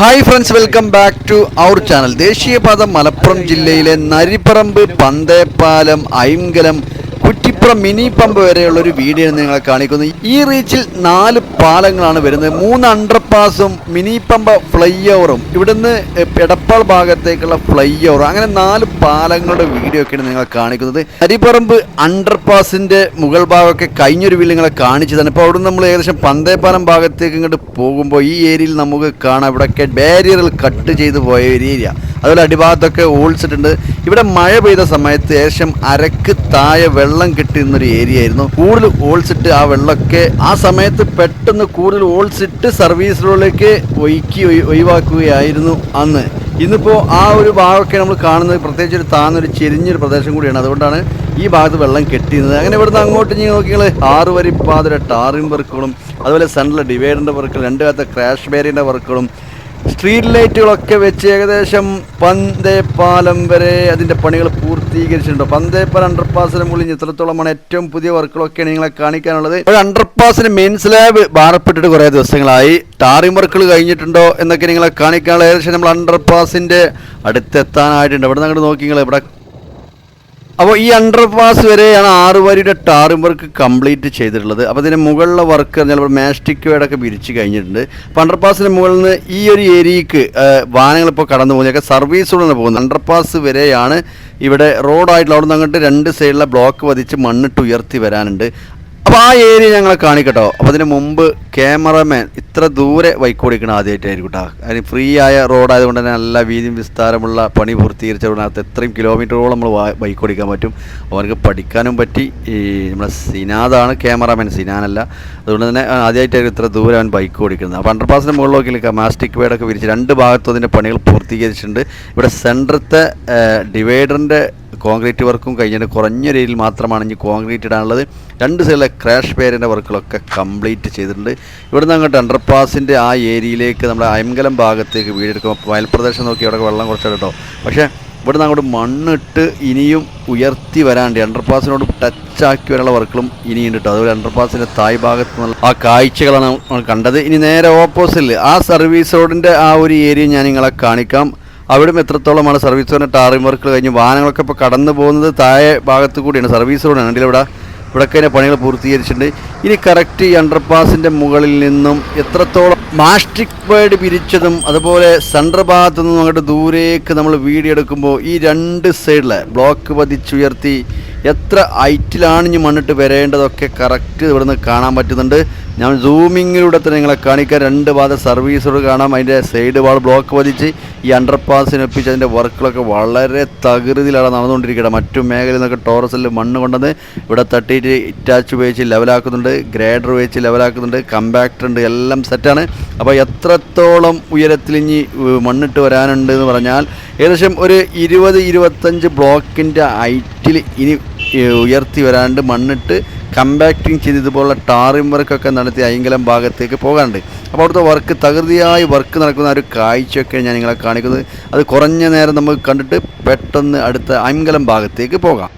Hi friends welcome back to our channel ദേശീയപാത മലപ്പുറം ജില്ലയിലെ Naripparamba Panthepalam Aingalam Kuttippuram mini pump വരെയുള്ള ഒരു വീഡിയോ നിങ്ങളെ കാണിക്കുന്നത്. ഈ റീച്ചിൽ നാല് പാലങ്ങളാണ് വരുന്നത്. മൂന്ന് അണ്ടർപാസും മിനി പമ്പ ഫ്ലൈ ഓവറും ഇവിടുന്ന് എടപ്പാൾ ഭാഗത്തേക്കുള്ള ഫ്ലൈ ഓവർ അങ്ങനെ നാല് പാലങ്ങളുടെ വീഡിയോ ഒക്കെയാണ് നിങ്ങൾ കാണിക്കുന്നത്. നരിപ്പറമ്പ് അണ്ടർപാസിന്റെ മുകൾ ഭാഗമൊക്കെ കഴിഞ്ഞൊരു വീട് നിങ്ങളെ കാണിച്ചതാണ്. ഇപ്പോൾ അവിടുന്ന് നമ്മൾ ഏകദേശം പന്തേപ്പാലം ഭാഗത്തേക്ക് ഇങ്ങോട്ട് പോകുമ്പോൾ ഈ ഏരിയയിൽ നമുക്ക് കാണാം. ഇവിടെയൊക്കെ ബാരിയറിൽ കട്ട് ചെയ്ത് പോയ ഒരു ഏരിയ അതുപോലെ അടിഭാഗത്തൊക്കെ ഓൾസിട്ടുണ്ട് ഇവിടെ മഴ പെയ്ത സമയത്ത് ഏകദേശം അരക്ക് താഴെ വെള്ളം കിട്ടുന്നൊരു ഏരിയ ആയിരുന്നു കൂടുതൽ ഓൾസിട്ട് ആ വെള്ളമൊക്കെ ആ സമയത്ത് പെട്ടെന്ന് കൂടുതൽ ഓൾസിട്ട് സർവീസ് റോഡിലേക്ക് ഒഴുക്കി ഒഴിവാക്കുകയായിരുന്നു അന്ന്. ഇന്നിപ്പോൾ ആ ഒരു ഭാഗമൊക്കെ നമ്മൾ കാണുന്നത് പ്രത്യേകിച്ച് ഒരു താന്നൊരു ചെരിഞ്ഞൊരു പ്രദേശം കൂടിയാണ്. അതുകൊണ്ടാണ് ഈ ഭാഗത്ത് വെള്ളം കെട്ടിയിരുന്നത്. അങ്ങനെ ഇവിടുന്ന് അങ്ങോട്ട് ഇനി നോക്കിയാൽ ആറ് വരി പാതിര ടാറിംഗ് വർക്കുകളും അതുപോലെ സെൻട്രൽ ഡിവൈഡറിന്റെ വർക്കുകൾ രണ്ട് കാലത്തെ ക്രാഷ് ബേരിന്റെ വർക്കുകളും സ്ട്രീറ്റ് ലൈറ്റുകളൊക്കെ വെച്ച് ഏകദേശം പന്തേപ്പാലം വരെ അതിന്റെ പണികൾ പൂർത്തീകരിച്ചിട്ടുണ്ട്. പന്തേപ്പാലം അണ്ടർപാസിന് മുകളിൽ ഇത്രത്തോളമാണ് ഏറ്റവും പുതിയ വർക്കുകളൊക്കെയാണ് നിങ്ങളെ കാണിക്കാനുള്ളത്. ഒരു അണ്ടർപാസിന് മെയിൻ സ്ലാബ് ബാറപ്പെട്ടിട്ട് കുറേ ദിവസങ്ങളായി. ടാറിംഗ് വർക്കുകൾ കഴിഞ്ഞിട്ടുണ്ടോ എന്നൊക്കെ നിങ്ങളെ കാണിക്കാനുള്ള ഏകദേശം നമ്മൾ അണ്ടർപാസിന്റെ അടുത്തെത്താനായിട്ടുണ്ട്. ഇവിടെ നിന്ന് അങ്ങോട്ട് നോക്കി നിങ്ങൾ ഇവിടെ അപ്പോൾ ഈ അണ്ടർ പാസ് വരെയാണ് ആറ് വരിയുടെ ടാർ വർക്ക് കംപ്ലീറ്റ് ചെയ്തിട്ടുള്ളത്. അപ്പോൾ ഇതിന് മുകളിലെ വർക്ക് പറഞ്ഞാൽ മാസ്റ്റിക് വേടൊക്കെ വിരിച്ച് കഴിഞ്ഞിട്ടുണ്ട്. അപ്പോൾ അണ്ടർപാസിന് മുകളിൽ നിന്ന് ഈ ഒരു ഏരിയക്ക് വാഹനങ്ങളിപ്പോൾ കടന്നു പോകുന്നതൊക്കെ സർവീസ് പോകുന്നത് പോകുന്നത് അണ്ടർപാസ് വരെയാണ് ഇവിടെ റോഡായിട്ടുള്ള അവിടെ നിന്ന് അങ്ങോട്ട് രണ്ട് സൈഡിലെ ബ്ലോക്ക് വധിച്ച് മണ്ണിട്ട് ഉയർത്തി വരാനുണ്ട്. അപ്പോൾ ആ ഏരിയ ഞങ്ങളെ കാണിക്കട്ടോ. അപ്പോൾ അതിന് മുമ്പ് ക്യാമറമാൻ ഇത്ര ദൂരെ വൈക്കോടിക്കണം ആദ്യമായിട്ടായിരിക്കും കേട്ടോ. അതിന് ഫ്രീ ആയ റോഡായതുകൊണ്ട് തന്നെ നല്ല വീതിയും വിസ്താരമുള്ള പണി പൂർത്തീകരിച്ചതുകൊണ്ട് എത്രയും കിലോമീറ്ററോളം നമ്മൾ ബൈക്ക് ഓടിക്കാൻ പറ്റും. അവർക്ക് പഠിക്കാനും പറ്റി. ഈ നമ്മുടെ സിനാദാണ് ക്യാമറമാൻ. സിനാനല്ല. അതുകൊണ്ട് തന്നെ ആദ്യമായിട്ടായിരിക്കും ഇത്ര ദൂരെ അവൻ ബൈക്ക് ഓടിക്കുന്നത്. അപ്പോൾ അണ്ടർപാസിന്റെ മുകളിലേക്ക് മാസ്റ്റിക് വേഡൊക്കെ വിരിച്ച് രണ്ട് ഭാഗത്തും അതിന്റെ പണികൾ പൂർത്തീകരിച്ചിട്ടുണ്ട്. ഇവിടെ സെന്ററത്തെ ഡിവൈഡറിന്റെ കോൺക്രീറ്റ് വർക്കും കഴിഞ്ഞിട്ട് കുറഞ്ഞ രീതിയിൽ മാത്രമാണ് ഇനി കോൺക്രീറ്റ് ഇടാനുള്ളത്. രണ്ട് സൈഡിലെ ക്രാഷ് പേരിന്റെ വർക്കുകളൊക്കെ കംപ്ലീറ്റ് ചെയ്തിട്ടുണ്ട്. ഇവിടുന്ന് അങ്ങോട്ട് അണ്ടർപാസിന്റെ ആ ഏരിയയിലേക്ക് നമ്മുടെ അയങ്കലം ഭാഗത്തേക്ക് വീടെടുക്കുമ്പോൾ വയൽപ്രദേശം നോക്കി അവിടെ വെള്ളം കുറച്ചാണ് കേട്ടോ. പക്ഷേ ഇവിടുന്ന് അങ്ങോട്ട് മണ്ണിട്ട് ഇനിയും ഉയർത്തി വരാണ്ട് അണ്ടർപാസിനോട് ടച്ചാക്കി വരാനുള്ള വർക്കുകളും ഇനിയുണ്ട് കേട്ടോ. അതുപോലെ അണ്ടർപാസിന്റെ തായ് ഭാഗത്ത് നിന്നുള്ള ആ കാഴ്ചകളാണ് നമ്മൾ കണ്ടത്. ഇനി നേരെ ഓപ്പോസിറ്റിൽ ആ സർവീസ് റോഡിന്റെ ആ ഒരു ഏരിയ ഞാൻ നിങ്ങളെ കാണിക്കാം. അവിടും എത്രത്തോളമാണ് സർവീസ് റോഡിന് ടാറിംഗ് വർക്കുകൾ കഴിഞ്ഞ് വാഹനങ്ങളൊക്കെ ഇപ്പോൾ കടന്നു പോകുന്നത് താഴെ ഭാഗത്ത് കൂടിയാണ്. സർവീസ് റോഡാണ് കണ്ടില്ല ഇവിടെ ഇവിടെയൊക്കെ അതിന്റെ പണികൾ പൂർത്തീകരിച്ചിട്ടുണ്ട്. ഇനി കറക്റ്റ് ഈ അണ്ടർപാസിന്റെ മുകളിൽ നിന്നും എത്രത്തോളം മാസ്റ്റിക് ബേഡ് പിരിച്ചതും അതുപോലെ സെൻട്രൽ ഭാഗത്തു നിന്നും അങ്ങോട്ട് ദൂരേക്ക് നമ്മൾ വീഡിയോ എടുക്കുമ്പോൾ ഈ രണ്ട് സൈഡിലെ ബ്ലോക്ക് പതിച്ചുയർത്തി എത്ര ഹൈറ്റിലാണ് ഇനി മണ്ണിട്ട് വരേണ്ടതൊക്കെ കറക്റ്റ് ഇവിടുന്ന് കാണാൻ പറ്റുന്നുണ്ട്. ഞാൻ സൂമിങ്ങിലൂടെ തന്നെ നിങ്ങളെ കാണിക്കാൻ രണ്ട് ഭാഗം സർവീസോട് കാണാം. അതിന്റെ സൈഡ് വാൾ ബ്ലോക്ക് പതിച്ച് ഈ അണ്ടർപാസിനൊപ്പിച്ച് അതിന്റെ വർക്കുകളൊക്കെ വളരെ തകൃതിയിലാണ് നടന്നുകൊണ്ടിരിക്കുന്നത് മറ്റു മേഖലയിൽ നിന്നൊക്കെ ടോറസിൽ മണ്ണ് കൊണ്ടുവന്ന് ഇവിടെ തട്ടിയിട്ട് ഇറ്റാച്ച് ഉപയോഗിച്ച് ലെവലാക്കുന്നുണ്ട് ഗ്രേഡർ ഉപയോഗിച്ച് ലെവലാക്കുന്നുണ്ട് കമ്പാക്ടർ ഉണ്ട്. എല്ലാം സെറ്റാണ് അപ്പോൾ എത്രത്തോളം ഉയരത്തിൽ ഇനി മണ്ണിട്ട് വരാനുണ്ട് എന്ന് പറഞ്ഞാൽ ഏകദേശം ഒരു ഇരുപത് ഇരുപത്തഞ്ച് ബ്ലോക്കിന്റെ ഹൈറ്റിൽ ഇനി ഉയർത്തി വരാണ്ട് മണ്ണിട്ട് കമ്പാക്ടിങ് ചെയ്ത് ഇതുപോലുള്ള ടാറിംഗ് വർക്കൊക്കെ നടത്തി അയങ്കലം ഭാഗത്തേക്ക് പോകാറുണ്ട് അപ്പോൾ അവിടുത്തെ വർക്ക് തകൃതിയായി വർക്ക് നടക്കുന്ന ഒരു കാഴ്ചയൊക്കെ ഞാൻ നിങ്ങളെ കാണിക്കുന്നത്. അത് കുറഞ്ഞ നേരം നമുക്ക് കണ്ടിട്ട് പെട്ടെന്ന് അടുത്ത അയങ്കലം ഭാഗത്തേക്ക് പോകാം.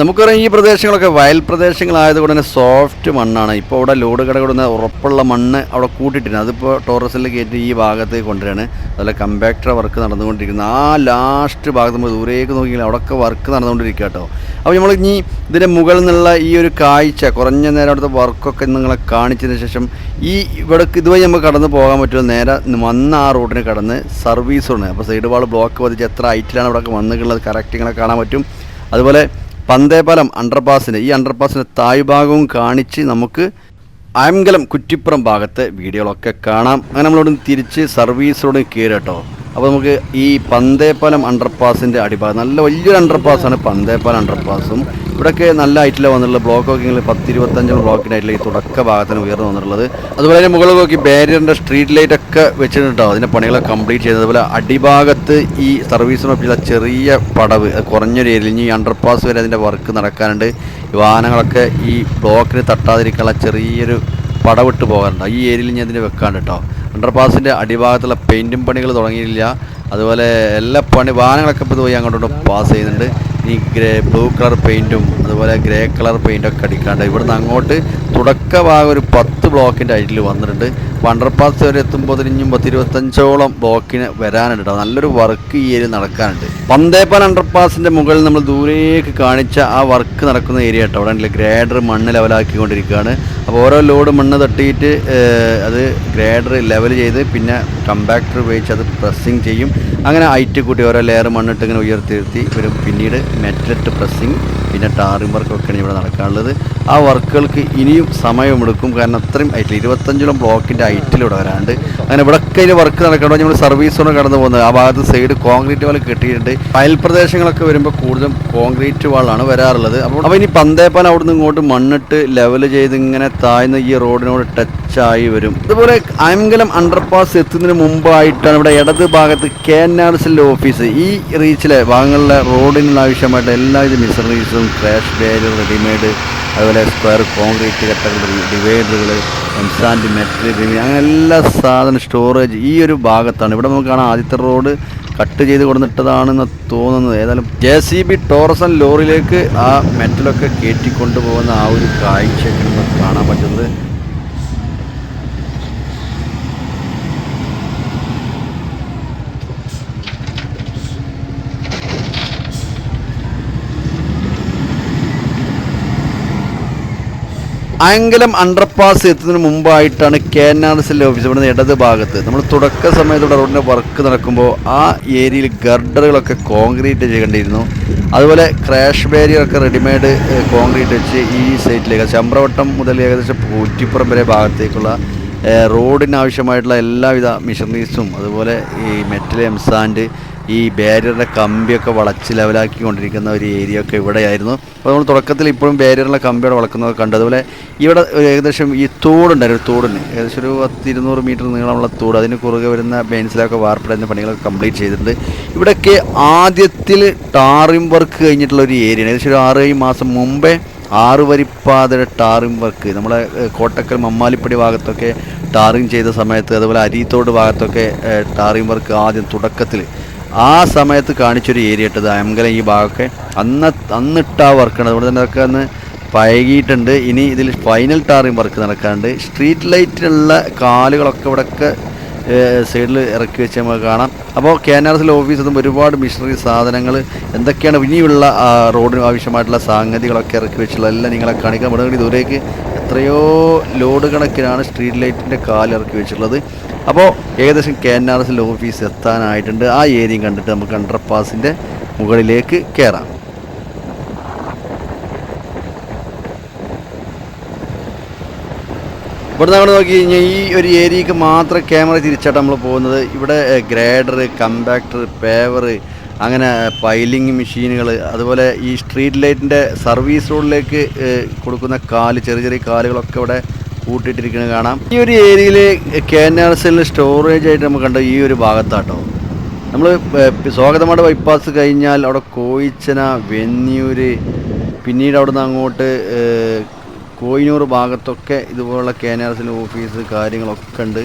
നമുക്കറിയാം ഈ പ്രദേശങ്ങളൊക്കെ വയൽ പ്രദേശങ്ങളായതുകൊണ്ട് തന്നെ സോഫ്റ്റ് മണ്ണാണ്. ഇപ്പോൾ അവിടെ ലോഡ് കടകൊടുന്ന ഉറപ്പുള്ള മണ്ണ് അവിടെ കൂട്ടിയിട്ടുണ്ട്. അതിപ്പോൾ ടോറസിൽ കയറ്റി ഈ ഭാഗത്തേക്ക് കൊണ്ടുവരികയാണ് അതുപോലെ കമ്പാക്ടർ വർക്ക് നടന്നുകൊണ്ടിരിക്കുന്നത് ആ ലാസ്റ്റ് ഭാഗത്ത് നമ്മൾ ദൂരേക്ക് നോക്കിയാൽ അവിടെയൊക്കെ വർക്ക് നടന്നുകൊണ്ടിരിക്കുക കേട്ടോ. അപ്പോൾ നമ്മൾ ഇനി ഇതിന്റെ മുകളിൽ നിന്നുള്ള ഈ ഒരു കാഴ്ച കുറഞ്ഞ നേരം അവിടുത്തെ വർക്കൊക്കെ നിങ്ങളെ കാണിച്ചതിന് ശേഷം ഈ ഇവിടെ ഇതുവഴി നമുക്ക് കടന്ന് പോകാൻ പറ്റുമോ? നേരെ വന്ന ആ റോഡിന് കടന്ന് സർവീസ് റോഡ് അപ്പോൾ സൈഡ് വാൾ ബ്ലോക്ക് പതിച്ച് എത്ര ഹൈറ്റിലാണ് ഇവിടെ വന്നിട്ടുള്ളത് കറക്റ്റ് ഇങ്ങനെ കാണാൻ പറ്റും. അതുപോലെ പന്തേപാലം അണ്ടർപാസിന് ഈ അണ്ടർപാസിന്റെ താഴ്ഭാഗവും കാണിച്ച് നമുക്ക് അയംഗലം കുറ്റിപ്പുറം ഭാഗത്തെ വീഡിയോകളൊക്കെ കാണാം. അങ്ങനെ നമ്മളോട് തിരിച്ച് സർവീസിലോടും കയറി കേട്ടോ. അപ്പോൾ നമുക്ക് ഈ പന്തേപ്പാലം അണ്ടർപാസിന്റെ അടിഭാഗം നല്ല വലിയൊരു അണ്ടർപാസാണ് പന്തേപ്പാലം അണ്ടർപാസും ഇവിടെയൊക്കെ നല്ല ഹൈറ്റിലാണ് വന്നിട്ടുള്ളത് ബ്ലോക്കൊക്കെ ഇങ്ങനെ പത്ത് ഇരുപത്തഞ്ചോളം ബ്ലോക്കിനായിട്ടുള്ള ഈ തുടക്ക ഭാഗത്തിന് ഉയർന്നു വന്നിട്ടുള്ളത്. അതുപോലെ മുകളിൽ നോക്കി ബാരിയറിന്റെ സ്ട്രീറ്റ് ലൈറ്റ് ഒക്കെ വെച്ചിട്ടുണ്ടാവും അതിന്റെ പണികളൊക്കെ കംപ്ലീറ്റ് ചെയ്യുന്നത്. അതുപോലെ അടിഭാഗത്ത് ഈ സർവീസിനൊപ്പം ചെറിയ പടവ് കുറഞ്ഞൊരു ഏരിയയിൽ ഈ അണ്ടർപാസ് വരെ അതിന്റെ വർക്ക് നടക്കാനുണ്ട്. വാഹനങ്ങളൊക്കെ ഈ ബ്ലോക്കിന് തട്ടാതിരിക്കാനുള്ള ചെറിയൊരു പടവിട്ട് പോകാറുണ്ട് ഈ ഏരിയയിൽ ഞാൻ ഇതിന് വെക്കാണ്ട് കേട്ടോ. അണ്ടർപാസിന്റെ അടിഭാഗത്തുള്ള പെയിന്റും പണികൾ തുടങ്ങിയില്ല അതുപോലെ എല്ലാ പണി വാഹനങ്ങളൊക്കെ ഇപ്പോൾ പോയി അങ്ങോട്ടും പാസ് ചെയ്യുന്നുണ്ട്. ഈ ഗ്രേ ബ്ലൂ കളർ പെയിന്റും അതുപോലെ ഗ്രേ കളർ പെയിന്റൊക്കെ അടിക്കാണ്ട് ഇവിടുന്ന് അങ്ങോട്ട് തുടക്ക ഭാഗം ഒരു പത്ത് ബ്ലോക്കിന്റെ ഹൈറ്റിൽ വന്നിട്ടുണ്ട്. വണ്ടർപാസ് വരെ എത്തുമ്പോൾ ഇനിയും പത്ത് ഇരുപത്തഞ്ചോളം ബ്ലോക്കിന് വരാനുണ്ട് നല്ലൊരു വർക്ക് ഈ ഏരിയ നടക്കാനുണ്ട്. പന്തേപ്പാൽ അണ്ടർപാസിന്റെ മുകളിൽ നമ്മൾ ദൂരേക്ക് കാണിച്ച ആ വർക്ക് നടക്കുന്ന ഏരിയ കേട്ടോ. അവിടെ ഗ്രേഡർ മണ്ണ് ലെവലാക്കിക്കൊണ്ടിരിക്കുകയാണ്. അപ്പോൾ ഓരോ ലോഡ് മണ്ണ് തട്ടിയിട്ട് അത് ഗ്രേഡർ ലെവൽ ചെയ്ത് പിന്നെ കമ്പാക്ടർ ഉപയോഗിച്ച് അത് പ്രസ്സിങ് ചെയ്യും. അങ്ങനെ ഐറ്റ് കൂട്ടി ഓരോ ലെയർ മണ്ണിട്ട് ഇങ്ങനെ ഉയർത്തിയിരുത്തി ഉയർത്തി വരും. പിന്നീട് മെറ്റലിട്ട് പ്രസ്സിങ് പിന്നെ ടാറിംഗ് വർക്കൊക്കെയാണ് ഇവിടെ നടക്കാനുള്ളത്. ആ വർക്കുകൾക്ക് ഇനിയും സമയമെടുക്കും. കാരണം അത്രയും ഐറ്റിൽ ഇരുപത്തഞ്ചോളം ബ്ലോക്കിന്റെ ഐറ്റിലൂടെ വരാണ്ട്. അങ്ങനെ ഇവിടെയൊക്കെ അതിന്റെ വർക്ക് നടക്കണോ? നമ്മൾ സർവീസ് റോഡ് കടന്നു പോകുന്നത്. ആ ഭാഗത്ത് സൈഡ് കോൺക്രീറ്റ് വാൾ കെട്ടിയിട്ടുണ്ട്. അയൽ പ്രദേശങ്ങളൊക്കെ വരുമ്പോൾ കൂടുതലും കോൺക്രീറ്റ് വാളാണ് വരാറുള്ളത്. അപ്പോൾ അപ്പോൾ ഇനി പന്തേപ്പാൻ അവിടെ നിന്ന് ഇങ്ങോട്ട് മണ്ണിട്ട് ലെവൽ ചെയ്ത് ഇങ്ങനെ താഴ്ന്ന ഈ റോഡിനോട് ടച്ചായി വരും. അതുപോലെ അയങ്കലം അണ്ടർപാസ് എത്തുന്നതിന് മുമ്പായിട്ടാണ് ഇവിടെ ഇടത് ഭാഗത്ത് കെ എൻ ആർ എസിന്റെ ഓഫീസ് ഈ റീച്ചിലെ ഭാഗങ്ങളിലെ റോഡിനുള്ള ആവശ്യമായിട്ട് എല്ലാവിധ മിഷനറീസും ക്രാഷ് ബാരിയർ റെഡിമെയ്ഡ് അതുപോലെ സ്ക്വയർ കോൺക്രീറ്റ് കട്ടകൾ ഡിവൈഡറുകൾ എംസാൻഡ് മെറ്റൽ അങ്ങനെ എല്ലാ സാധനം സ്റ്റോറേജ് ഈ ഒരു ഭാഗത്താണ്. ഇവിടെ നമുക്ക് കാണാം ആദ്യത്തെ റോഡ് കട്ട് ചെയ്ത് കൊടുത്തിട്ടതാണെന്ന് തോന്നുന്നത്. ഏതായാലും ജെ സി ബി ടോറസൺ ലോറിയിലേക്ക് ആ മെറ്റലൊക്കെ കയറ്റിക്കൊണ്ടു പോകുന്ന ആ ഒരു നമുക്ക് കാണാൻ പറ്റുന്നത്. അയങ്കലം അണ്ടർപാസ് എത്തുന്നതിന് മുമ്പായിട്ടാണ് K N R S office ഇവിടുന്ന് ഇടത് ഭാഗത്ത്. നമ്മൾ തുടക്ക സമയത്തുള്ള റോഡിന്റെ വർക്ക് നടക്കുമ്പോൾ ആ ഏരിയയിൽ ഗർഡറുകളൊക്കെ കോൺക്രീറ്റ് ചെയ്യേണ്ടിയിരുന്നു. അതുപോലെ ക്രാഷ് ബാരിയർ ഒക്കെ റെഡിമെയ്ഡ് കോൺക്രീറ്റ് വെച്ച് ഈ സൈറ്റിലേക്ക് ചമ്പ്രവട്ടം മുതൽ ഏകദേശം പൂറ്റിപ്പുറം വരെ ഭാഗത്തേക്കുള്ള റോഡിനാവശ്യമായിട്ടുള്ള എല്ലാവിധ മിഷനറീസും അതുപോലെ ഈ മെറ്റൽ എംസാൻഡ് ഈ ബാരിയറിന്റെ കമ്പിയൊക്കെ വളച്ച് ലെവലാക്കി കൊണ്ടിരിക്കുന്ന ഒരു ഏരിയ ഒക്കെ ഇവിടെയായിരുന്നു. അപ്പോൾ നമ്മൾ തുടക്കത്തിൽ ഇപ്പോഴും ബാരിയറിലെ കമ്പിയുടെ വളക്കുന്നത് കണ്ടു അതുപോലെ ഇവിടെ ഏകദേശം ഈ തോടുണ്ടായിരുന്നു തോടിന്. ഏകദേശം ഒരു പത്ത് ഇരുന്നൂറ് മീറ്റർ നീളമുള്ള തോട്. അതിന് കുറുകെ വരുന്ന ബെയിൻസിലൊക്കെ വാർപ്പിടുന്ന പണികളൊക്കെ കംപ്ലീറ്റ് ചെയ്തിട്ടുണ്ട്. ഇവിടെയൊക്കെ ആദ്യത്തിൽ ടാറിംഗ് വർക്ക് കഴിഞ്ഞിട്ടുള്ള ഒരു ഏരിയ ഏകദേശം ഒരു ആറ് ഏഴ് മാസം മുമ്പേ ആറ് വരിപ്പാതയുടെ ടാറിംഗ് വർക്ക് നമ്മളെ കോട്ടക്കൽ മമ്മാലിപ്പടി ഭാഗത്തൊക്കെ ടാറിങ് ചെയ്ത സമയത്ത് അതുപോലെ അരീത്തോട് ഭാഗത്തൊക്കെ ടാറിംഗ് വർക്ക് ആദ്യം തുടക്കത്തിൽ ആ സമയത്ത് കാണിച്ചൊരു ഏരിയ ഇട്ടത് അമ്പലം ഈ ഭാഗമൊക്കെ. അന്ന് അന്നിട്ടാ വർക്ക് വർക്കാണ് അതുകൊണ്ട് തന്നെ അതൊക്കെ അന്ന് പഴകിയിട്ടുണ്ട്. ഇനി ഇതിൽ ഫൈനൽ ടാറിങ് വർക്ക് നടക്കാണ്ട് സ്ട്രീറ്റ് ലൈറ്റിനുള്ള കാലുകളൊക്കെ ഇവിടെയൊക്കെ സൈഡിൽ ഇറക്കി വെച്ച് നമുക്ക് കാണാം. അപ്പോൾ കെ എൻ ആർ എസിലെ നിന്നും ഒരുപാട് മിഷനറി സാധനങ്ങൾ എന്തൊക്കെയാണ് ഇനിയുള്ള റോഡിന് ആവശ്യമായിട്ടുള്ള സാങ്കേതികളൊക്കെ ഇറക്കി വെച്ചുള്ള എല്ലാം നിങ്ങളെ കാണിക്കാം. ഇവിടെ ദൂരേക്ക് എത്രയോ ലോഡ് കണക്കിനാണ് സ്ട്രീറ്റ് ലൈറ്റിന്റെ കാലിറക്കി വെച്ചിട്ടുള്ളത്. അപ്പോൾ ഏകദേശം കെ എൻ ആർ എസിന്റെ ഓഫീസ് എത്താനായിട്ടുണ്ട്. ആ ഏരിയയും കണ്ടിട്ട് നമുക്ക് അണ്ടർപാസിന്റെ മുകളിലേക്ക് കയറാം ഇവിടുന്ന് അങ്ങോട്ട് നോക്കി കഴിഞ്ഞാൽ ഈ ഒരു ഏരിയക്ക് മാത്രം ക്യാമറ തിരിച്ചായിട്ട് നമ്മൾ പോകുന്നത്. ഇവിടെ ഗ്രേഡർ കമ്പാക്ടർ പേവർ അങ്ങനെ പൈലിംഗ് മെഷീനുകൾ അതുപോലെ ഈ സ്ട്രീറ്റ് ലൈറ്റിന്റെ സർവീസ് റോഡിലേക്ക് കൊടുക്കുന്ന കാൽ ചെറിയ ചെറിയ കാലുകളൊക്കെ ഇവിടെ കൂട്ടിയിട്ടിരിക്കുന്നത് കാണാം. ഈ ഒരു ഏരിയയിൽ കെ എൻ ആർ സ്റ്റോറേജ് ആയിട്ട് നമുക്ക് കണ്ട ഈ ഒരു ഭാഗത്താട്ടോ. നമ്മൾ സ്വാഗതമാട് ബൈപ്പാസ് കഴിഞ്ഞാൽ അവിടെ കോയിച്ചന വെന്നിയൂര് പിന്നീട് അവിടുന്ന് അങ്ങോട്ട് കോയിനൂർ ഭാഗത്തൊക്കെ ഇതുപോലുള്ള കെ എൻ ആർ എസിന്റെ ഓഫീസ് കാര്യങ്ങളൊക്കെ ഉണ്ട്.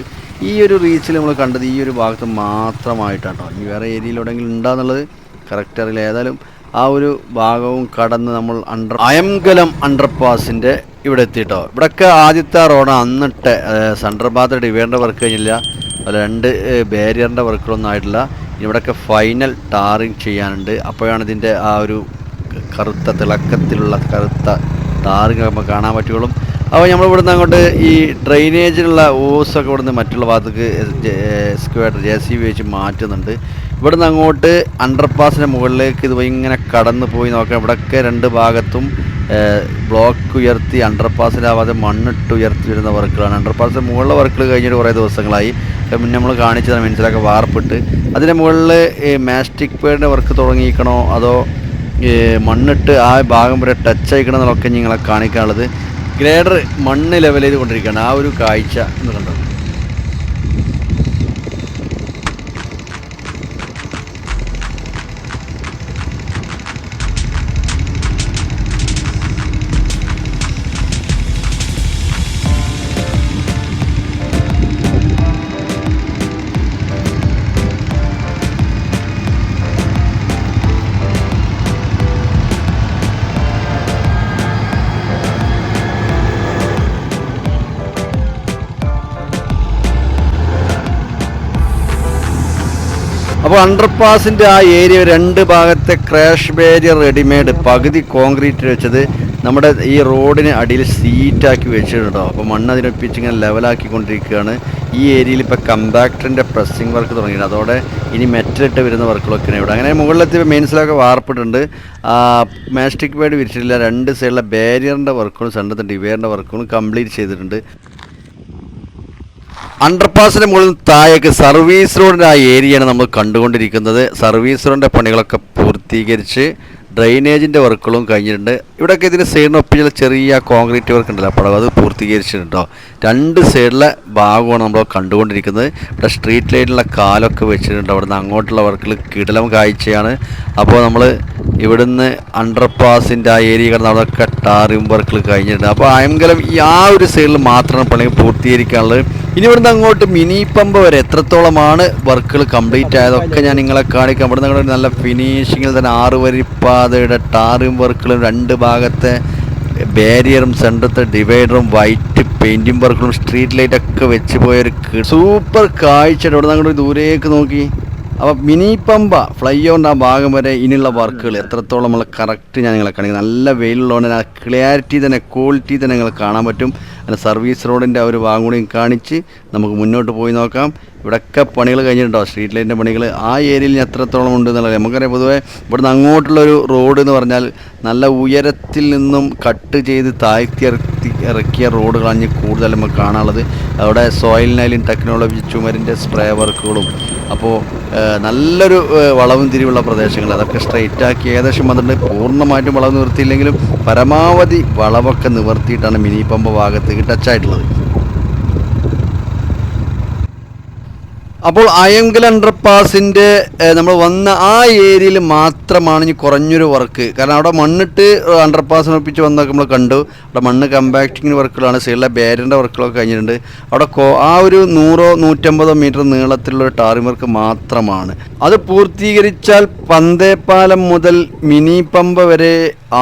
ഈ ഒരു റീച്ചിൽ നമ്മൾ കണ്ടത് ഈ ഒരു ഭാഗത്ത് മാത്രമായിട്ടാണ് ഇനി വേറെ ഏരിയയിലെവിടെയെങ്കിലും ഉണ്ടാകുന്നുള്ളത് കറക്റ്റ് അറിയില്ല. ഏതായാലും ആ ഒരു ഭാഗവും കടന്ന് നമ്മൾ അണ്ടർ അയംഗലം അണ്ടർപാസിന്റെ ഇവിടെ എത്തിയിട്ടോ ഇവിടെയൊക്കെ ആദ്യത്തെ റോഡ് അന്നിട്ട് സണ്ടർബാദ് ഡിവൈഡറിന്റെ വർക്ക് കഴിഞ്ഞില്ല. അതുപോലെ രണ്ട് ബാരിയറിന്റെ വർക്കുകളൊന്നും ആയിട്ടില്ല. ഇവിടെയൊക്കെ ഫൈനൽ ടാറിങ് ചെയ്യാനുണ്ട്. അപ്പോഴാണ് ഇതിന്റെ ആ ഒരു കറുത്ത തിളക്കത്തിലുള്ള കറുത്ത ടാറിങ് നമുക്ക് കാണാൻ പറ്റുകയുള്ളൂ. അപ്പോൾ നമ്മൾ ഇവിടുന്ന് അങ്ങോട്ട് ഈ ഡ്രെയിനേജിനുള്ള ഓസൊക്കെ ഇവിടുന്ന് മറ്റുള്ള ഭാഗത്തേക്ക് സ്ക്വയർ ജെ സി വെച്ച് മാറ്റുന്നുണ്ട്. ഇവിടുന്ന് അങ്ങോട്ട് അണ്ടർപാസിന്റെ മുകളിലേക്ക് ഇത് ഇങ്ങനെ കടന്നു പോയി നോക്കാം. ഇവിടെയൊക്കെ രണ്ട് ഭാഗത്തും ബ്ലോക്ക് ഉയർത്തി അണ്ടർപാസിന്റെ ആവാതെ മണ്ണിട്ട് ഉയർത്തി വരുന്ന വർക്കുകളാണ്. അണ്ടർപാസിന്റെ മുകളിലെ വർക്കുകൾ കഴിഞ്ഞിട്ട് കുറേ ദിവസങ്ങളായി. മുന്നേ നമ്മൾ കാണിച്ചതാണ് മനസ്സിലാക്കി വാർപ്പിട്ട്. അതിന്റെ മുകളിൽ മാസ്റ്റിക് പേഡിന്റെ വർക്ക് തുടങ്ങിയിരിക്കണോ അതോ മണ്ണിട്ട് ആ ഭാഗം വരെ ടച്ച് ആയിക്കണം എന്നൊക്കെ നിങ്ങളെ കാണിക്കാനുള്ളത്. ഗ്രേഡർ മണ്ണ് ലെവൽ ചെയ്ത് കൊണ്ടിരിക്കുകയാണ് ആ ഒരു കാഴ്ച എന്ന് കണ്ടത് അപ്പോൾ അണ്ടർപാസിന്റെ ആ ഏരിയ രണ്ട് ഭാഗത്തെ ക്രാഷ് ബാരിയർ റെഡിമെയ്ഡ് പകുതി കോൺക്രീറ്റ് വെച്ചത് നമ്മുടെ ഈ റോഡിന് അടിയിൽ സീറ്റാക്കി വെച്ചിട്ടുണ്ടോ അപ്പോൾ മണ്ണ് അതിനൊപ്പിച്ച് ഇങ്ങനെ ലെവലാക്കിക്കൊണ്ടിരിക്കുകയാണ് ഈ ഏരിയയിൽ ഇപ്പോൾ കമ്പാക്ടറിന്റെ പ്രസ്സിങ് വർക്ക് തുടങ്ങിയിട്ടുണ്ട്. അതോടെ ഇനി മെറ്റലിട്ട് വരുന്ന വർക്കുകളൊക്കെ ഇവിടെ. അങ്ങനെ മുകളിലെത്തി മെയിൻസിലൊക്കെ വാർപ്പിട്ടുണ്ട്. മാസ്റ്റിക് പേഡ് വിരിച്ചിട്ടില്ല. രണ്ട് സൈഡിലെ ബാരിയറിന്റെ വർക്കുകളും സെന്ററിന്റെ ഡിവയറിന്റെ വർക്കുകളും കംപ്ലീറ്റ് ചെയ്തിട്ടുണ്ട്. അണ്ടർപാസിന് മുകളിൽ താഴേക്ക് സർവീസ് റോഡിന്റെ ആ ഏരിയയാണ് നമ്മൾ കണ്ടുകൊണ്ടിരിക്കുന്നത്. സർവീസ് റോഡിന്റെ പണികളൊക്കെ പൂർത്തീകരിച്ച് ഡ്രെയിനേജിന്റെ വർക്കുകളും കഴിഞ്ഞിട്ടുണ്ട്. ഇവിടെയൊക്കെ ഇതിന് സൈഡിന് ഒപ്പിച്ചുള്ള ചെറിയ കോൺക്രീറ്റ് വർക്ക് ഉണ്ടല്ലോ അപ്പോൾ അത് പൂർത്തീകരിച്ചിട്ടുണ്ടോ? രണ്ട് സൈഡിലെ ഭാഗമാണ് നമ്മൾ കണ്ടുകൊണ്ടിരിക്കുന്നത്. ഇവിടെ സ്ട്രീറ്റ് ലൈറ്റിലുള്ള കാലൊക്കെ വെച്ചിട്ടുണ്ട്. അവിടുന്ന് അങ്ങോട്ടുള്ള വർക്കിൽ കിടലം കാഴ്ചയാണ്. അപ്പോൾ നമ്മൾ ഇവിടുന്ന് അണ്ടർപാസിന്റെ ആ ഏരിയ കിടന്ന് അവിടെയൊക്കെ ടാറിയും വർക്കിൽ കഴിഞ്ഞിട്ടുണ്ട്. അപ്പോൾ ആയങ്കലം ഈ ആ ഒരു സൈഡിൽ മാത്രമാണ് പണി പൂർത്തീകരിക്കാനുള്ളത്. ഇനി ഇവിടുന്ന് അങ്ങോട്ട് മിനി പമ്പ് വരെ എത്രത്തോളമാണ് വർക്കുകൾ കംപ്ലീറ്റ് ആയതൊക്കെ ഞാൻ നിങ്ങളെ കാണിക്കാം. ഇവിടുന്ന് അങ്ങോട്ട് നല്ല ഫിനിഷിങ്ങിൽ തന്നെ ആറ് വരി വരിപ്പാതയുടെ ടാറും വർക്കുകളും രണ്ട് ഭാഗത്തെ ബാരിയറും സെന്ററത്തെ ഡിവൈഡറും വൈറ്റ് പെയിന്റിങ് വർക്കുകളും സ്ട്രീറ്റ് ലൈറ്റ് ഒക്കെ വെച്ച് പോയൊരു സൂപ്പർ കാഴ്ച ഇവിടെ അങ്ങോട്ട് ദൂരേക്ക് നോക്കി. അപ്പോൾ മിനി പമ്പ ഫ്ലൈ ഓവറിന്റെ ആ ഭാഗം വരെ ഇനിയുള്ള വർക്കുകൾ എത്രത്തോളം നമ്മൾ കറക്റ്റ് ഞാൻ നിങ്ങളെ കാണിക്കും. നല്ല വെയിലുള്ളതുകൊണ്ട് ക്ലിയാരിറ്റി തന്നെ ക്വാളിറ്റി തന്നെ നിങ്ങൾ കാണാൻ പറ്റും. അങ്ങനെ സർവീസ് റോഡിന്റെ ആ ഒരു ഭാഗം കൂടി കാണിച്ച് നമുക്ക് മുന്നോട്ട് പോയി നോക്കാം. ഇവിടെയൊക്കെ പണികൾ കഴിഞ്ഞിട്ടുണ്ടോ? സ്ട്രീറ്റ് ലൈറ്റിന്റെ പണികൾ ആ ഏരിയയിൽ എത്രത്തോളം ഉണ്ട് എന്നുള്ളത്. നമുക്കറിയാം പൊതുവേ ഇവിടുന്ന് അങ്ങോട്ടുള്ള ഒരു റോഡ് എന്ന് പറഞ്ഞാൽ നല്ല ഉയരത്തിൽ നിന്നും കട്ട് ചെയ്ത് താഴ്ത്തി ഇറക്കി ഇറക്കിയ റോഡുകളാണ് കൂടുതൽ നമുക്ക് കാണാനുള്ളത്. അവിടെ സോയിലിനായാലും ടെക്നോളജി ചുമരിന്റെ സ്പ്രേ വർക്കുകളും അപ്പോൾ നല്ലൊരു വളവും തിരിവുള്ള പ്രദേശങ്ങൾ. അതൊക്കെ സ്ട്രൈറ്റ് ആക്കി ഏകദേശം വന്നിട്ടുണ്ട്. പൂർണമായിട്ടും വളവ് നിവർത്തിയില്ലെങ്കിലും പരമാവധി വളവൊക്കെ നിവർത്തിയിട്ടാണ് മിനി പമ്പ് ഭാഗത്തേക്ക് ടച്ചായിട്ടുള്ളത് അപ്പോൾ അയങ്കൽ അണ്ടർപാസിന്റെ നമ്മൾ വന്ന ആ ഏരിയയിൽ മാത്രമാണ് ഇനി കുറഞ്ഞൊരു വർക്ക്. കാരണം അവിടെ മണ്ണിട്ട് അണ്ടർപാസ് ഉറപ്പിച്ച് വന്നൊക്കെ നമ്മൾ കണ്ടു. അവിടെ മണ്ണ് കമ്പാക്ടിങ്ങിന് വർക്കുകളാണ് സൈഡിലെ ബാരിന്റെ വർക്കുകളൊക്കെ കഴിഞ്ഞിട്ടുണ്ട്. അവിടെ ആ ഒരു നൂറോ നൂറ്റമ്പതോ മീറ്റർ നീളത്തിലുള്ള ടാറിംഗ് വർക്ക് മാത്രമാണ്. അത് പൂർത്തീകരിച്ചാൽ പന്തേപ്പാലം മുതൽ മിനി പമ്പ വരെ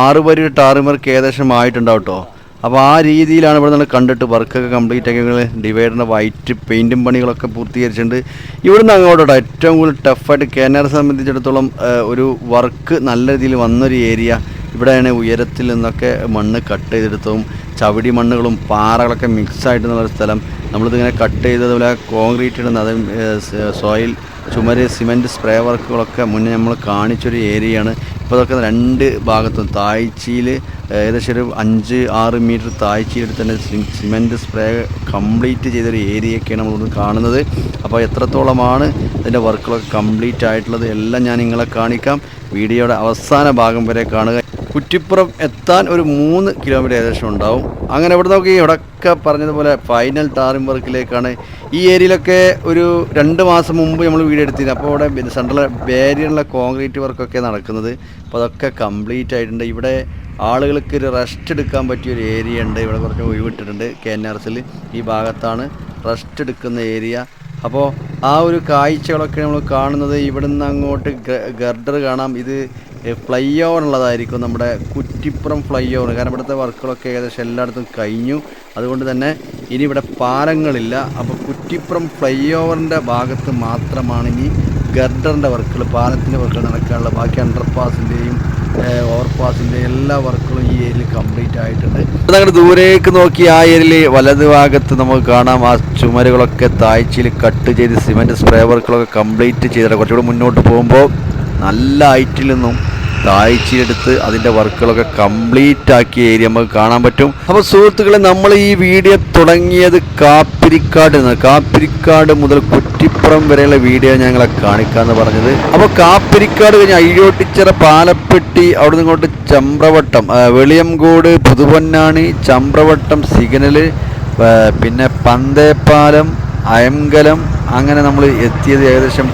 ആറ് വരി ടാറിംഗ് വർക്ക് ഏകദേശം ആയിട്ടുണ്ടാവും കേട്ടോ അപ്പോൾ ആ രീതിയിലാണ് ഇവിടെ നിന്ന് കണ്ടിട്ട് വർക്കൊക്കെ കംപ്ലീറ്റ് ആക്കി ഡിവൈഡറിന്റെ വൈറ്റ് പെയിന്റും പണികളൊക്കെ പൂർത്തീകരിച്ചിട്ടുണ്ട്. ഇവിടുന്ന് അങ്ങോട്ടോട്ടോ ഏറ്റവും കൂടുതൽ ടഫായിട്ട് കേനാറെ സംബന്ധിച്ചിടത്തോളം ഒരു വർക്ക് നല്ല രീതിയിൽ വന്നൊരു ഏരിയ ഇവിടെയാണ് ഉയരത്തിൽ നിന്നൊക്കെ മണ്ണ് കട്ട് ചെയ്തെടുത്തതും ചവിടി മണ്ണുകളും പാറകളൊക്കെ മിക്സ് ആയിട്ട് ഒരു സ്ഥലം. നമ്മളിതിങ്ങനെ കട്ട് ചെയ്തതുപോലെ കോൺക്രീറ്റ് ഇടുന്ന അതും സോയിൽ ചുമര് സിമന്റ് സ്പ്രേ വർക്കുകളൊക്കെ മുന്നേ നമ്മൾ കാണിച്ചൊരു ഏരിയയാണ് ഇപ്പോൾ അതൊക്കെ രണ്ട് ഭാഗത്തും താഴ്ചയിൽ ഏകദേശം ഒരു അഞ്ച് ആറ് മീറ്റർ താഴ്ചയിൽ തന്നെ സിമെന്റ് സ്പ്രേ കംപ്ലീറ്റ് ചെയ്തൊരു ഏരിയയൊക്കെയാണ് നമ്മൾ കാണുന്നത്. അപ്പോൾ എത്രത്തോളമാണ് ഇതിന്റെ വർക്കുകളൊക്കെ കംപ്ലീറ്റ് ആയിട്ടുള്ളത് എല്ലാം ഞാൻ നിങ്ങളെ കാണിക്കാം. വീഡിയോയുടെ അവസാന ഭാഗം വരെ കാണുക. കുറ്റിപ്പുറം എത്താൻ ഒരു മൂന്ന് കിലോമീറ്റർ ഏകദേശം ഉണ്ടാവും. അങ്ങനെ ഇവിടെ നോക്കി ഇവിടെയൊക്കെ പറഞ്ഞതുപോലെ ഫൈനൽ ടാറിംഗ് വർക്കിലേക്കാണ് ഈ ഏരിയയിലൊക്കെ ഒരു രണ്ട് മാസം മുമ്പ് നമ്മൾ വീഡിയോ എടുത്തിരുന്നു. അപ്പോൾ ഇവിടെ സെൻട്രൽ ബാരിയറിലെ കോൺക്രീറ്റ് വർക്കൊക്കെ നടക്കുന്നത്. അപ്പോൾ അതൊക്കെ കംപ്ലീറ്റ് ആയിട്ടുണ്ട്. ഇവിടെ ആളുകൾക്ക് ഒരു റെസ്റ്റ് എടുക്കാൻ പറ്റിയ ഒരു ഏരിയ ഉണ്ട്. ഇവിടെ കുറച്ച് ഒഴിവിട്ടിട്ടുണ്ട് കെ എൻ ആർ എസിൽ ഈ ഭാഗത്താണ് റെസ്റ്റ് എടുക്കുന്ന ഏരിയ അപ്പോൾ ആ ഒരു കാഴ്ചകളൊക്കെ നമ്മൾ കാണുന്നത് ഇവിടുന്ന് അങ്ങോട്ട് ഗർഡർ കാണാം. ഇത് ഫ്ലൈ ഓവർ ഉള്ളതായിരിക്കും നമ്മുടെ കുറ്റിപ്പുറം ഫ്ലൈ ഓവർ കാരണം ഇവിടുത്തെ വർക്കുകളൊക്കെ ഏകദേശം എല്ലായിടത്തും കഴിഞ്ഞു. അതുകൊണ്ട് തന്നെ ഇനി ഇവിടെ പാലങ്ങളില്ല. അപ്പോൾ കുറ്റിപ്പുറം ഫ്ലൈ ഓവറിന്റെ ഭാഗത്ത് മാത്രമാണ് ഇനി ഗർഡറിന്റെ വർക്കുകൾ പാലത്തിന്റെ വർക്കുകൾ നടക്കാനുള്ള. ബാക്കി അണ്ടർപാസിന്റെയും ഓവർപാസിന്റെ എല്ലാ വർക്കുകളും ഈ ഏരിയയിൽ കംപ്ലീറ്റ് ആയിട്ടുണ്ട്. ഞങ്ങൾ ദൂരേക്ക് നോക്കി ആ ഏരിയയിൽ വലത് ഭാഗത്ത് നമുക്ക് കാണാം. ആ ചുമരുകളൊക്കെ താഴ്ചയിൽ കട്ട് ചെയ്ത് സിമെന്റ് സ്പ്രേ വർക്കുകളൊക്കെ കംപ്ലീറ്റ് ചെയ്തിട്ടുണ്ട്. കുറച്ചുകൂടെ മുന്നോട്ട് പോകുമ്പോൾ നല്ല ഹൈറ്റിൽ നിന്നും താഴ്ചയെടുത്ത് അതിന്റെ വർക്കുകളൊക്കെ കംപ്ലീറ്റ് ആക്കിയ ഏരിയ നമുക്ക് കാണാൻ പറ്റും. അപ്പോൾ സുഹൃത്തുക്കളെ നമ്മൾ ഈ വീഡിയോ തുടങ്ങിയത് കാപ്പിരിക്കാട് നിന്ന് കാപ്പിരിക്കാട് മുതൽ കുറ്റിപ്പുറം വരെയുള്ള വീഡിയോ ഞങ്ങളെ കാണിക്കാന്ന് പറഞ്ഞത്. അപ്പോൾ കാപ്പിരിക്കാട് കഴിഞ്ഞ് അയ്യോട്ടിച്ചിറ പാലപ്പെട്ടി അവിടെ ഇങ്ങോട്ട് ചമ്പ്രവട്ടം വെളിയംകോട് പുതുപൊന്നാണി ചമ്പ്രവട്ടം സിഗ്നൽ പിന്നെ പന്തേപ്പാലം അയംകലം അങ്ങനെ നമ്മൾ എത്തിയത് ഏകദേശം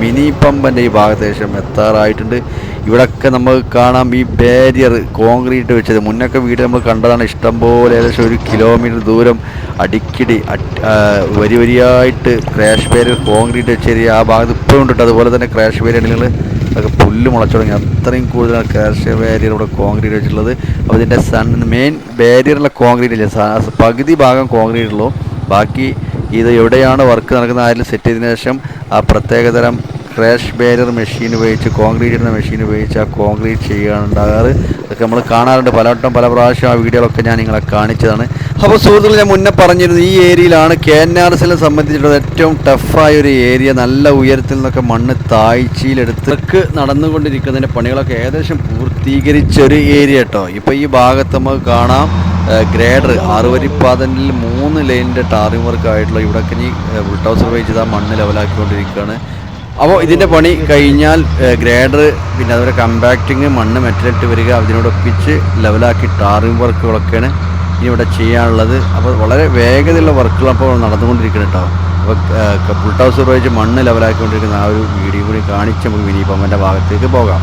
മിനി പമ്പന്റെ ഈ ഭാഗത്ത് ഏകദേശം എത്താറായിട്ടുണ്ട്. ഇവിടൊക്കെ നമുക്ക് കാണാം ഈ ബാരിയർ കോൺക്രീറ്റ് വെച്ചത്. മുന്നൊക്കെ വീട് നമ്മൾ കണ്ടതാണ് ഇഷ്ടം പോലെ ഏകദേശം ഒരു കിലോമീറ്റർ ദൂരം അടിക്കടി വരി വരിയായിട്ട് ക്രാഷ് ബാരിയർ കോൺക്രീറ്റ് വെച്ച ഏരിയ ആ ഭാഗത്ത് ഇപ്പോഴും ഉണ്ട് അതുപോലെ തന്നെ ക്രാഷ് ബാരിയർ നിങ്ങൾ അതൊക്കെ പുല്ല് മുളച്ചു തുടങ്ങി. അത്രയും കൂടുതലാണ് ക്രാഷ് ബാരിയർ ഇവിടെ കോൺക്രീറ്റ് വെച്ചിട്ടുള്ളത്. അപ്പോൾ ഇതിന്റെ സൺ മെയിൻ ബാരിയറിലെ കോൺക്രീറ്റ് ഇല്ല? പകുതി ഭാഗം കോൺക്രീറ്റ് ഉള്ളൂ. ബാക്കി ഇത് എവിടെയാണ് വർക്ക് നടക്കുന്ന ആയാലും സെറ്റ് ചെയ്തതിനു ശേഷം ആ പ്രത്യേകതരം ക്രാഷ് ബാരിയർ മെഷീൻ ഉപയോഗിച്ച് കോൺക്രീറ്റ് ഇടുന്ന മെഷീൻ ഉപയോഗിച്ച് ആ കോൺക്രീറ്റ് ചെയ്യുകയാണ് ഉണ്ടാകാറ്. അതൊക്കെ നമ്മൾ കാണാറുണ്ട്. പലവട്ടം പല പ്രാവശ്യം ആ വീഡിയോകളൊക്കെ ഞാൻ നിങ്ങളെ കാണിച്ചതാണ്. അപ്പോൾ സുഹൃത്തുക്കൾ ഞാൻ മുന്നേ പറഞ്ഞിരുന്നു ഈ ഏരിയയിലാണ് കെ എൻ ആർ എസിനെ സംബന്ധിച്ചിട്ടുള്ള ഏറ്റവും ടഫായ ഒരു ഏരിയ. നല്ല ഉയരത്തിൽ നിന്നൊക്കെ മണ്ണ് താഴ്ചയിലെടുത്ത് ഇതൊക്കെ നടന്നുകൊണ്ടിരിക്കുന്നതിന്റെ പണികളൊക്കെ ഏകദേശം പൂർത്തീകരിച്ച ഒരു ഏരിയ കേട്ടോ. ഇപ്പോൾ ഈ ഭാഗത്ത് നമുക്ക് കാണാം. ഗ്രേഡർ ആറുവരിപ്പാതനിൽ മൂന്ന് ലൈനിന്റെ ടാറിംഗ് വർക്ക് ആയിട്ടുള്ള ഇവിടെയൊക്കെ ഇനി ബുൾട്ടൗസ് സർവേ ആ മണ്ണ് ലെവലാക്കിക്കൊണ്ടിരിക്കുകയാണ് അപ്പോൾ ഇതിന്റെ പണി കഴിഞ്ഞാൽ ഗ്രേഡർ പിന്നെ അതുപോലെ കമ്പാക്റ്റിങ് മണ്ണ് മെറ്റലിട്ട് വരിക അതിനോടൊപ്പിച്ച് ലെവലാക്കി ടാറിംഗ് വർക്കുകളൊക്കെയാണ് ഇനി ഇവിടെ ചെയ്യാനുള്ളത്. അപ്പോൾ വളരെ വേഗതയുള്ള വർക്കുകൾ അപ്പോൾ നടന്നുകൊണ്ടിരിക്കണം കേട്ടോ അപ്പോൾ സർവേ ഉപയോഗിച്ച് മണ്ണ് ലെവലാക്കിക്കൊണ്ടിരിക്കുന്ന ആ ഒരു വീഡിയോ കൂടി കാണിച്ച് നമുക്ക് വിനീപമ്മന്റെ ഭാഗത്തേക്ക് പോകാം.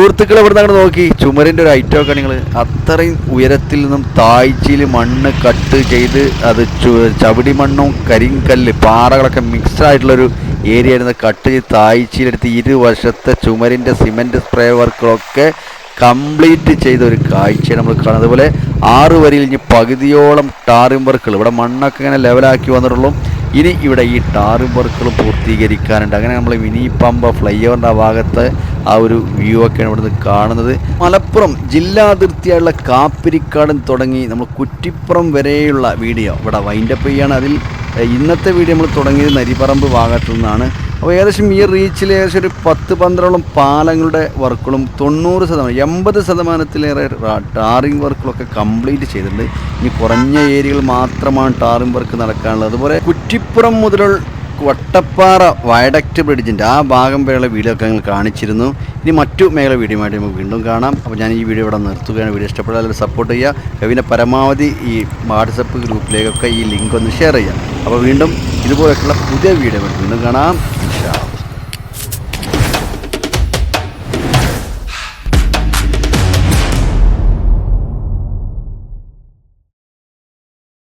സുഹൃത്തുക്കൾ ഇവിടെ നിന്ന് നോക്കി. ചുമരിന്റെ ഒരു ഐറ്റം ഒക്കെ നിങ്ങൾ അത്രയും ഉയരത്തിൽ നിന്നും താഴ്ചയിൽ മണ്ണ് കട്ട് ചെയ്ത് അത് ചവിടി മണ്ണും കരിങ്കല്ല് പാറകളൊക്കെ മിക്സ് ആയിട്ടുള്ളൊരു ഏരിയ ആയിരുന്നു. കട്ട് ചെയ്ത് താഴ്ചയിലെടുത്ത് ഇരുവശത്തെ ചുമരിന്റെ സിമെന്റ് സ്പ്രേ വർക്കുകളൊക്കെ കംപ്ലീറ്റ് ചെയ്ത ഒരു കാഴ്ചയാണ് നമ്മൾ കാണുന്നത്. അതുപോലെ ആറ് വരിയിൽ ഇനി പകുതിയോളം ടാറിംഗ് വർക്കുകൾ. ഇവിടെ മണ്ണൊക്കെ ഇങ്ങനെ ലെവലാക്കി വന്നിട്ടുള്ളൂ. ഇനി ഇവിടെ ഈ ടാറും വർക്കുകളും പൂർത്തീകരിക്കാനുണ്ട്. അങ്ങനെ നമ്മൾ മിനി പമ്പ ഫ്ലൈ ഓവറിന്റെ ഭാഗത്ത് ആ ഒരു വ്യൂ ഒക്കെയാണ് ഇവിടുന്ന് കാണുന്നത്. മലപ്പുറം ജില്ലാ അതിർത്തിയായുള്ള കാപ്പിരിക്കാടൻ തുടങ്ങി നമ്മൾ കുറ്റിപ്പുറം വരെയുള്ള വീഡിയോ. ഇവിടെ വൈൻഡപ്പ് ചെയ്യാണ്. അതിൽ ഇന്നത്തെ വീഡിയോ നമ്മൾ തുടങ്ങിയത് നരിപ്പറമ്പ് ഭാഗത്തു നിന്നാണ്. അപ്പോൾ ഏകദേശം ഈ റീച്ചിൽ ഏകദേശം ഒരു പത്ത് പന്ത്രണ്ടോളം പാലങ്ങളുടെ വർക്കുകളും തൊണ്ണൂറ് ശതമാനം എൺപത് ശതമാനത്തിലേറെ ടാറിംഗ് വർക്കുകളൊക്കെ കംപ്ലീറ്റ് ചെയ്തിട്ടുണ്ട്. ഇനി കുറഞ്ഞ ഏരിയകൾ മാത്രമാണ് ടാറിംഗ് വർക്ക് നടക്കാനുള്ളത്. അതുപോലെ കുറ്റിപ്പുറം മുതൽ വട്ടപ്പാറ വയഡക്റ്റ് ബ്രിഡ്ജിന്റെ ആ ഭാഗം വരെയുള്ള വീഡിയോ ഒക്കെ ഞങ്ങൾ കാണിച്ചിരുന്നു. ഇനി മറ്റു മേഖല വീഡിയോ ആയിട്ട് നമുക്ക് വീണ്ടും കാണാം. അപ്പോൾ ഞാൻ ഈ വീഡിയോ ഇവിടെ നിർത്തുകയാണ്. വീഡിയോ ഇഷ്ടപ്പെട്ടാൽ സപ്പോർട്ട് ചെയ്യുക. കവിനെ പരമാവധി ഈ വാട്സപ്പ് ഗ്രൂപ്പിലേക്കൊക്കെ ഈ ലിങ്ക് ഒന്ന് ഷെയർ ചെയ്യാം അപ്പോൾ വീണ്ടും ഇതുപോലെയൊക്കെയുള്ള പുതിയ വീഡിയോ വീണ്ടും കാണാം.